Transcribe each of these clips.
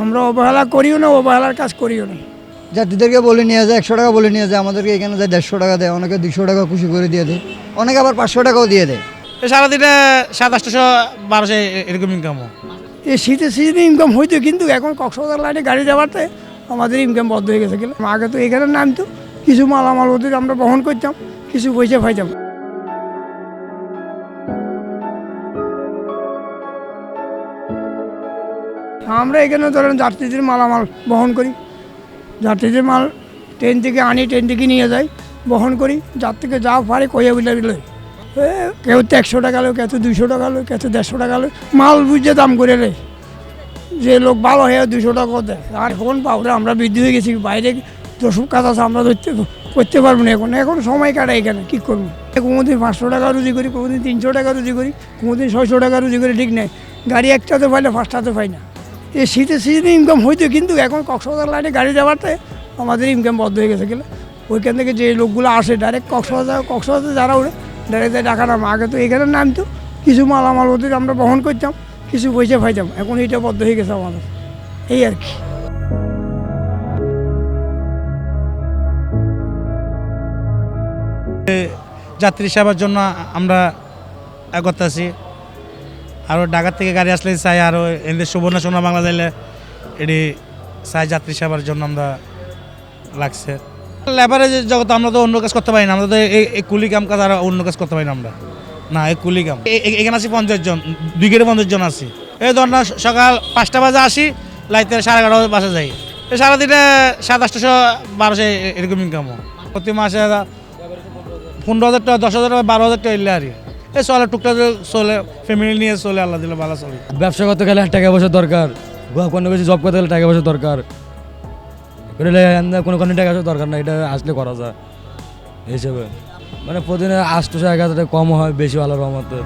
আমরা অবহেলা করিও না অবহেলার কাজ করিও না। যাত্রীদেরকে বলে নিয়ে যায় একশো টাকা বলে নিয়ে যায় আমাদেরকে এখানে যায় দেড়শো টাকা দেয় অনেকে দুশো টাকা খুশি করে দিয়ে দেয় অনেকে আবার পাঁচশো টাকাও দিয়ে দেয়। এ সারাদিনে সাত আটশো বারোশো এরকম ইনকামও এই শীতের সিজনে ইনকাম হইতো কিন্তু এখন কক্সবাজার লাইনে গাড়ি যাওয়াতে আমাদের ইনকাম বন্ধ হয়ে গেছে। আগে তো এখানে নামতো কিছু মালামাল ওদের আমরা বহন করতাম কিছু পয়সা পাইতাম। আমরা এখানে ধরেন যাত্রীদের মালামাল বহন করি। যাত্রীদের মাল ট্রেন থেকে আনি, ট্রেন থেকে নিয়ে যাই, বহন করি। যার থেকে যা পারে কইয়া বিলে বিলে কেউ তো একশো টাকা লো কেউ দুশো টাকা লো কেউ দেড়শো টাকা লো মাল বুঝে দাম করে লে যে লোক ভালো হয়ে দুশো টাকা দেয়। আর এখন পাউরে আমরা বৃদ্ধি হয়ে গেছি, বাইরে দশক কাজ আছে আমরা ধরতে, করতে পারব না এখন। এখন সময় কাটাই এখানে, কী করব? কোনোদিন পাঁচশো টাকা রুজি করি, কোনোদিন তিনশো টাকা রুজি করি, কোনোদিন ছয়শো টাকা রুজি করি, ঠিক নেই। গাড়ি একটাতে পাইলে পাঁচটাতে পাই না। এই শীতের সিজনে ইনকাম হইতো, কিন্তু এখন কক্সবাজার লাইনে গাড়ি যাওয়াতে আমাদের ইনকাম বন্ধ হয়ে গেছে গেলে ওইখান থেকে যে লোকগুলো আসে ডাইরেক্ট কক্সবাজার কক্সবাজার যারা ওরে ডাইরেক্ট ঢাকা নাম। আগে তো এখানে নামতো, কিছু মালামাল ওদের আমরা বহন করতাম, কিছু পয়সা পাইতাম। এখন এটা বদ্ধ হয়ে গেছে আমাদের। এই আর কি। যাত্রী সেবার জন্য আমরা করতেছি আরও ঢাকার থেকে গাড়ি আসলে চাই আরও এদের সুবর্ণ সোনা বাংলা যাইলে এটি চাই যাত্রী সেবার জন্য আমরা লাগছে। লেবারে জগতে আমরা তো অন্য কাজ করতে পারি না, আমরা তো এই- কুলি কাম কাজ আর অন্য কাজ করতে পারি না আমরা। না, এই কুলি কাম এখানে আছি পঞ্চাশ জন, দুই গেটে পঞ্চাশ জন আছি। এই ধর না সকাল পাঁচটা বাজে আসি, লাইতে সাড়ে এগারোটা বাসে যাই। এই সারাদিনে সাত আটশো বারোশো এরকম ইনকামও প্রতি মাসে পনেরো হাজার টাকা, দশ হাজার টাকা, বারো হাজার টাকা এলে আর। এই চলে টুকটাক চলে ফ্যামিলি নিয়ে চলে আল্লাহ দিলে ভালো চলে। ব্যবসা করতে গেলে টাকা পয়সা দরকার কোনো কিছু জব করতে গেলে টাকা পয়সা দরকার। করলে কোনো কোনো টাকা পয়সা দরকার না এটা আসলে করা যায়। হিসেবে। মানে প্রতিদিনে আটশোশো এক হাজার টাকা কম হয় বেশি ভালো রহমতে।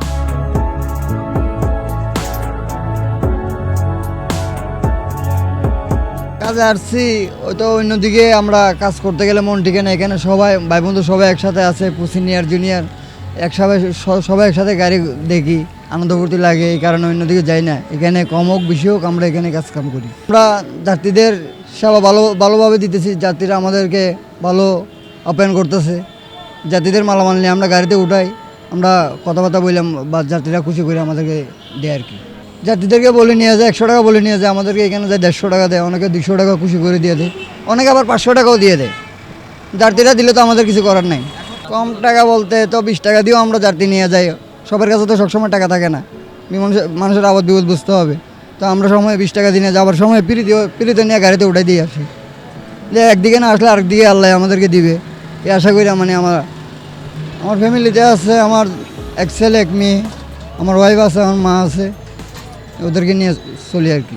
কাজে আসছি ওই তো অন্যদিকে আমরা কাজ করতে গেলে মন টিকে না এখানে সবাই ভাই বন্ধু সবাই একসাথে আছে সিনিয়র জুনিয়র। একসাথে স- সবাই একসাথে গাড়ি দেখি, আনন্দ ফুর্তি লাগে, এই কারণে অন্যদিকে যাই না। এখানে কম হোক, বেশি হোক, আমরা এখানে কাজ কাম করি। আমরা যাত্রীদের সেবা ভালো, ভালোভাবে দিতেছি, যাত্রীরা আমাদেরকে ভালো আপ্যায়ন করতেছে। যাত্রীদের মালামাল নিয়ে আমরা গাড়িতে উঠাই, আমরা কথাবার্তা বললাম, বা যাত্রীরা খুশি করে আমাদেরকে দেয় আর কি। যাত্রীদেরকে বলে নিয়ে যায়, একশো টাকা বলে নিয়ে যায়, আমাদেরকে এখানে যায় দেড়শো টাকা দেয়, অনেকে দুশো টাকা খুশি করে দিয়ে দেয়, অনেকে আবার পাঁচশো টাকাও দিয়ে দেয়। যাত্রীরা দিলে তো আমাদের কিছু করার নাই। কম টাকা বলতে তো বিশ টাকা দিয়েও আমরা যাত্রী নিয়ে যাই। সবার কাছে তো সবসময় টাকা থাকে না। মানুষের মানুষের আবার বিপদ বুঝতে হবে। তো আমরা সময় বিশ টাকা দিনে যাওয়ার সময় পিড়িতে পিড়িতে নিয়ে গাড়িতে উঠাই দিয়ে আসি। যে একদিকে না আসলে আরেকদিকে আল্লাহ আমাদেরকে দিবে। এই আশা করি মানে আমার আমার ফ্যামিলিতে আছে আমার এক ছেলে, এক মেয়ে, আমার ওয়াইফ আছে, আমার মা আছে। ওদেরকে নিয়ে চলি আর কি।